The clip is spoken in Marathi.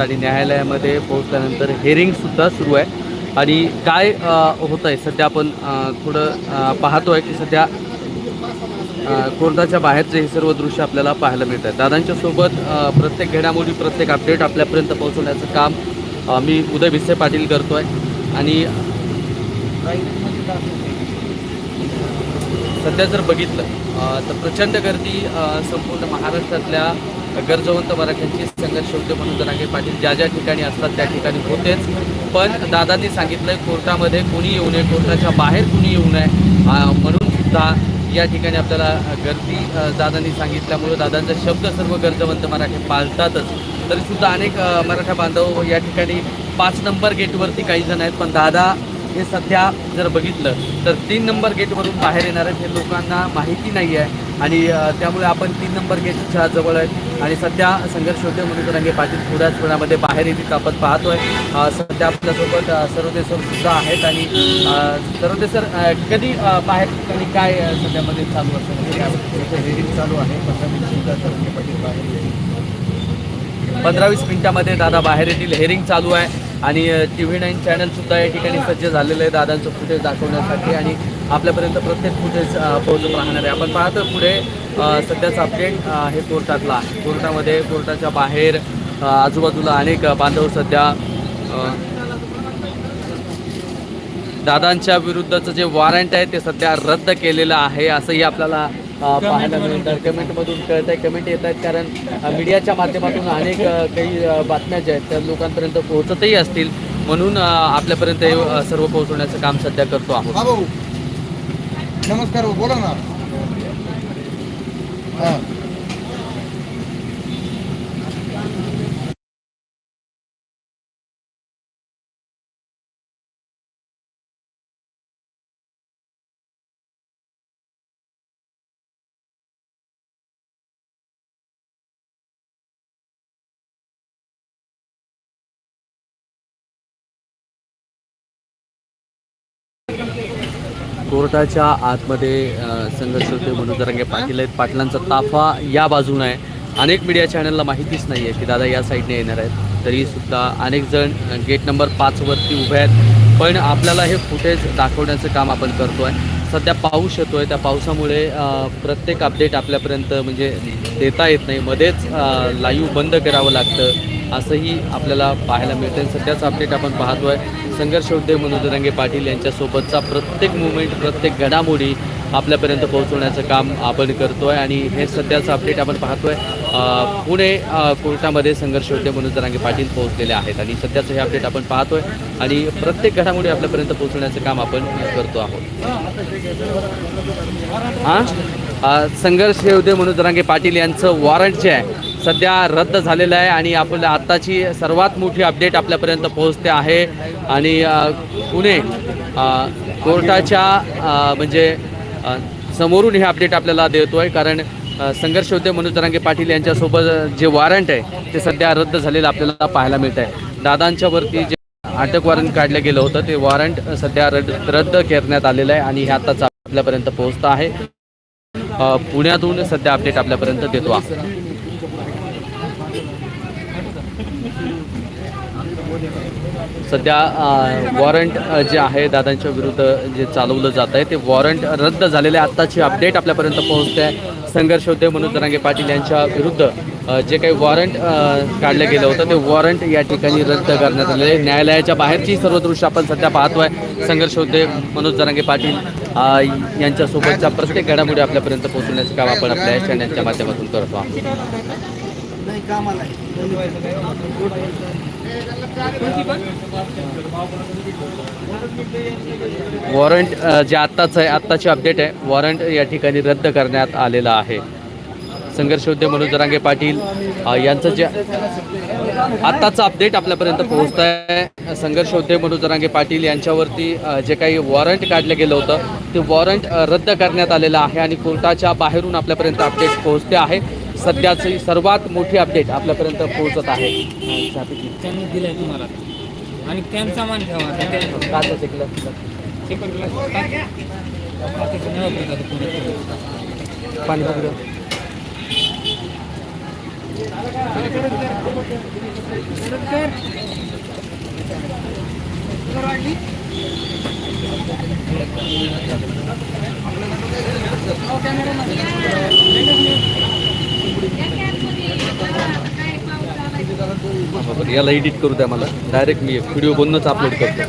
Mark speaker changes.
Speaker 1: आणि न्यायालयामध्ये पोहोचल्यानंतर हेअरिंगसुद्धा सुरू आहे. आणि काय होतं आहे सध्या आपण थोडं पाहतो आहे की सध्या कोर्टाच्या बाहेरचे हे सर्व दृश्य आपल्याला पाहायला मिळत आहे दादांच्या सोबत प्रत्येक घडामोडी प्रत्येक अपडेट आपल्यापर्यंत पोहोचवण्याचं काम मी उदय भिसे पाटील करतो आहे आणि सध्या जर बघितलं तर प्रचंड गर्दी संपूर्ण महाराष्ट्रातल्या गरजवंत मराठ्यांची संघर्ष होते म्हणून जनागे पाटील ज्या ज्या ठिकाणी असतात त्या ठिकाणी होतेच. पण दादांनी सांगितलंय कोर्टामध्ये कोणी येऊ नये कोर्टाच्या बाहेर कोणी येऊ नये म्हणून सुद्धा या ठिकाणी आपल्याला गर्दी दादांनी सांगितल्यामुळं दादांचा शब्द सर्व गरजवंत मराठी पाळतातच तरीसुद्धा अनेक मराठा बांधव या ठिकाणी पाच नंबर गेटवरती काही जण आहेत पण दादा हे सध्या जर बघितलं तर तीन नंबर गेटवरून बाहेर येणार आहेत हे लोकांना माहिती नाही आहे. आणि त्यामुळे आपण तीन नंबर गेटच्या जवळ आहेत आणि सध्या संघर्ष होते म्हणून रंगे पाटील थोड्याच वेळामध्ये बाहेर येतील आपण पाहतोय. सध्या आपल्यासोबत सर्वते सर सुद्धा आहेत आणि सर्वते सर कधी बाहेर ठिकाणी काय सध्यामध्ये चालू असतं
Speaker 2: हेअरिंग चालू आहे. पंधरा मिनिटं रंगे पाटील बाहेर.
Speaker 1: पंधरा वीस मिनिटामध्ये दादा बाहेर येतील. हेअरिंग चालू आहे. आणि टी व्ही नाईन चॅनलसुद्धा या ठिकाणी सज्ज झालेलं आहे दादांचं फुटेज दाखवण्यासाठी आणि आपल्यापर्यंत प्रत्येक फुटेज पोहोचत राहणार आहे. आपण पाहतो पुढे सध्याचं अपडेट हे कोर्टातला आहे. कोर्टामध्ये कोर्टाच्या बाहेर आजूबाजूला अनेक बांधव सध्या दादांच्या विरुद्धचं जे वॉरंट आहे ते सध्या रद्द केलेलं आहे असंही आपल्याला पाहायला मिळतात. कमेंटमधून कळत आहे कमेंट येत आहेत कारण मीडियाच्या माध्यमातून अनेक काही बातम्या ज्या आहेत त्या लोकांपर्यंत पोहोचतही असतील. म्हणून आपल्यापर्यंत हे सर्व पोहोचवण्याचं काम सध्या करतो आहोत.
Speaker 2: नमस्कार बोला ना.
Speaker 1: कोर्टाच्या आतमध्ये संघर्ष होते म्हणून जरांगे पाटील आहेत पाटलांचा ताफा या बाजून आहे. अनेक मीडिया चॅनलला माहितीच नाही आहे की दादा या साईडने येणार आहेत. तरीसुद्धा अनेक जण गेट नंबर पाचवरती उभे आहेत. पण आपल्याला हे फुटेज दाखवण्याचं काम आपण करतो आहे सध्या पाऊस येतो आहे त्या पावसामुळे प्रत्येक अपडेट आपल्यापर्यंत म्हणजे देता येत नाही. मध्येच लाईव्ह बंद करावं लागतं. असंही आपल्याला पाहायला मिळतं सध्याचं अपडेट आपण पाहतोय. संघर्ष उद्योग मनोज रंगे पाटील यांच्यासोबतचा प्रत्येक मुवमेंट प्रत्येक घडामोडी आपल्यापर्यंत पोहोचवण्याचं काम आपण करतोय आणि हे सध्याचं अपडेट आपण पाहतोय. आहे पुणे कोर्टामध्ये संघर्ष उद्योग मनोज रंगे पाटील पोहोचलेले आहेत आणि सध्याचं हे अपडेट आपण पाहतोय आणि प्रत्येक घडामोडी आपल्यापर्यंत पोहोचवण्याचं काम आपण करतो आहोत. हां? संघर्ष उद्योग मनोज रंगे पाटील यांचं वॉरंट जे आहे सध्या रद्द झालेलं आहे आणि आपल्या आत्ताची सर्वात मोठी अपडेट आपल्यापर्यंत पोहोचते आहे. आणि पुणे कोर्टाच्या म्हणजे समोरून हे अपडेट आपल्याला देतो आहे कारण संघर्ष होते मनोज जरांगे पाटील यांच्यासोबत जे वॉरंट आहे ते सध्या रद्द झालेलं आपल्याला पाहायला मिळत आहे दादांच्या वरती जे अटक वॉरंट काढलं गेलं होतं ते वॉरंट सध्या रद्द रद्द करण्यात आलेलं आहे आणि हे आत्ताच आपल्यापर्यंत पोहोचतं आहे. पुण्यातून सध्या अपडेट आपल्यापर्यंत देतो आहे सध्या वॉरंट जे आहे दादांच्या विरुद्ध जे चालवलं जात आहे ते वॉरंट रद्द झालेले आत्ताची अपडेट आपल्यापर्यंत पोहोचते. आहे संघर्ष होते मनोज दरांगे पाटील यांच्या विरुद्ध. जे काही वॉरंट काढलं गेलं होतं ते वॉरंट या ठिकाणी रद्द करण्यात आलेले न्यायालयाच्या बाहेरची सर्व दृश्य आपण सध्या पाहतोय. संघर्ष होते मनोज दरांगे पाटील यांच्यासोबतच्या प्रत्येक घडामोडी आपल्यापर्यंत पोहोचवण्याचं काम आपण आपल्या चॅनलच्या माध्यमातून करतो आहोत.
Speaker 2: नाही कामाला
Speaker 1: वॉरंट जे आत्ताच आहे आत्ताची अपडेट आहे वॉरंट या ठिकाणी रद्द करण्यात आलेलं आहे. संघर्ष उद्योग मनोज जरांगे पाटील यांचं जे आत्ताचं अपडेट आपल्यापर्यंत पोहोचत आहे संघर्ष उद्योग मनोज जरांगे पाटील यांच्यावरती जे काही वॉरंट काढलं गेलं होतं ते वॉरंट रद्द करण्यात आलेलं आहे आणि कोर्टाच्या बाहेरून आपल्यापर्यंत अपडेट पोहोचते आहे. सध्याची सर्वात मोठी अपडेट आपल्यापर्यंत पोहोचत आहे.
Speaker 3: त्यांनी दिलंय तुम्हाला. आणि त्यांचा मान ठेवा. त्या-
Speaker 1: काचं शिकलं
Speaker 3: ते पण तुला टाक. टाकायचं नाही वापरत आता पुढे.
Speaker 1: पाणी पकडलं बरोबर याला एडिट करू द्या मला. डायरेक्ट मी व्हिडिओ बनूनच अपलोड करतो.